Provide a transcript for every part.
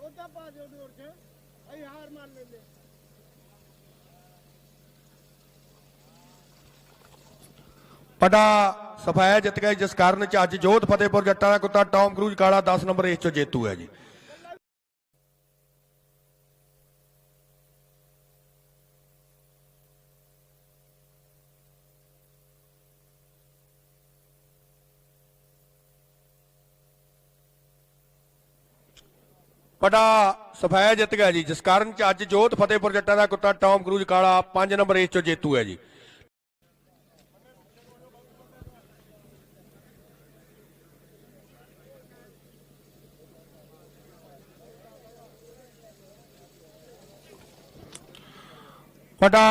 ਉਹਦਾ ਪਾ ਦਿਓ ਦੂਰ ਚ ਅਸੀਂ ਹਾਰ ਮੰਨ ਲੈਂਦੇ ਪਟਾ ਸਫਾਇਆ ਜਿੱਤ ਗਿਆ ਜਿਸ ਕਾਰਨ ਚ ਅੱਜ ਜੋਧ ਫਤਿਹਪੁਰ ਜੱਟਾਂ ਦਾ ਕੁੱਤਾ ਟੌਮ ਕਰੂਜ਼ ਕਾਲਾ 10 ਨੰਬਰ ਇਸ ਚੋਂ ਜੇਤੂ ਹੈ ਜੀ। ਪਟਾ ਸਫਾਇਆ ਜਿੱਤ ਗਿਆ ਜੀ ਜਿਸ ਕਾਰਨ ਚ ਅੱਜ ਜੋਧ ਫਤਿਹਪੁਰ ਜੱਟਾਂ ਦਾ ਕੁੱਤਾ ਟੌਮ ਕਰੂਜ਼ ਕਾਲਾ 5 ਨੰਬਰ ਇਸ ਚੋਂ ਜੇਤੂ ਹੈ ਜੀ ਪਟਾ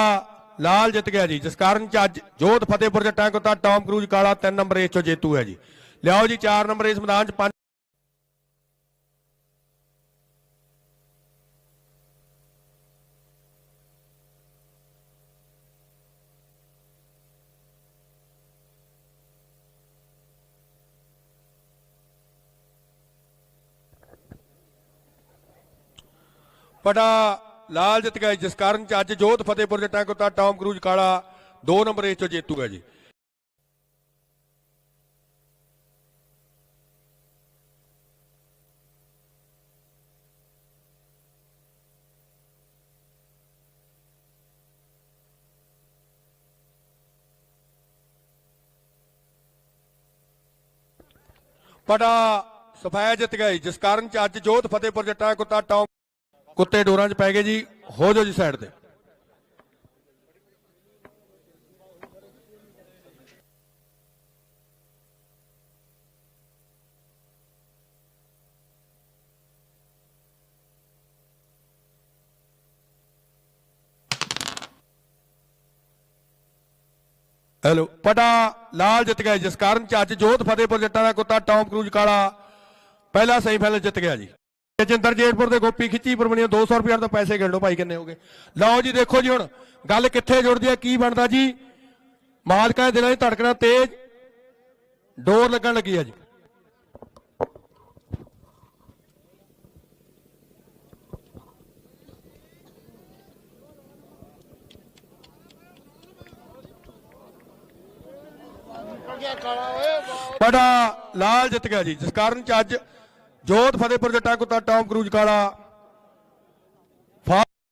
ਲਾਲ ਜਿੱਤ ਗਿਆ ਜੀ ਜਿਸ ਕਾਰਨ ਚ ਅੱਜ ਜੋਧ ਫਤਿਹਪੁਰ ਜੱਟਾਂ ਕੁੱਤਾ ਟੌਮ ਕਰੂਜ਼ ਕਾਲਾ 3 ਨੰਬਰ ਇਸ ਚੋਂ ਜੇਤੂ ਹੈ ਜੀ ਲਿਆਓ ਜੀ 4 ਨੰਬਰ ਇਸ ਮੈਦਾਨ ਚ ਪੰਜ ਪਟਾ ਲਾਲ ਜਿੱਤ ਗਿਆ ਜਿਸ ਕਾਰਨ ਚ ਅੱਜ ਜੋਧ ਫਤਿਹਪੁਰ ਜੱਟਾਂ ਕੁੱਤਾ ਟੌਮ ਕਰੂਜ਼ ਕਾਲਾ 2 ਨੰਬਰ ਇਸ ਤੋਂ ਜੇਤੂਗਾ ਜੀ। ਪਟਾ ਸਫਾਇਆ ਜਿੱਤ ਗਿਆ ਜਿਸ ਕਾਰਨ ਚ ਅੱਜ ਜੋਧ ਫਤਿਹਪੁਰ ਜੱਟਾਂ ਕੁੱਤਾ ਟੌਮ ਕੁੱਤੇ ਡੋਰਾਂ 'ਚ ਪੈ ਗਏ ਜੀ ਹੋ ਜਾਓ ਜੀ ਸਾਈਡ ਤੇ। ਹੈਲੋ ਪਟਾ ਲਾਲ ਜਿੱਤ ਗਿਆ ਜੀ, ਜਿਸ ਕਾਰਨ ਚ ਅੱਜ ਜੋਧ ਫਤਿਹਪੁਰ ਜੱਟਾਂ ਦਾ ਕੁੱਤਾ ਟੌਮ ਕਰੂਜ਼ ਕਾਲਾ। ਪਹਿਲਾ ਸੈਮੀਫਾਈਨਲ ਜਿੱਤ ਗਿਆ ਜੀ। ਜਿੰਦਰ ਜੇਤਪੁਰ ਦੇ ਗੋਪੀ ਖਿੱਚੀ ਪਰਮਣੀਆਂ 200 ਰੁਪਏ ਤੋਂ ਪੈਸੇ ਗਿਣ ਲਓ ਭਾਈ ਕਿੰਨੇ ਹੋ ਲਓ ਜੀ, ਦੇਖੋ ਜੀ ਹੁਣ, ਗੱਲ ਕਿੱਥੇ ਜੁੜਦੀ ਹੈ, ਕੀ ਬਣਦਾ ਜੀ? ਮਾਲਕਾਂ ਦੇ ਦਿਲਾਂ 'ਚ ਧੜਕਣਾ ਤੇਜ਼, ਡੋਰ ਲੱਗਣ ਲੱਗੀ ਹੈ ਜੀ। ਬੜਾ ਲਾਲ ਜਿੱਤ ਗਿਆ ਜੀ ਜਿਸ ਕਾਰਨ ਚ ਅੱਜ ਜੋਤ ਫਤਿਹਪੁਰ ਜੱਟਾ ਕੁੱਤਾ ਟੌਮ ਕਰੂਜ ਕਾਲਾ।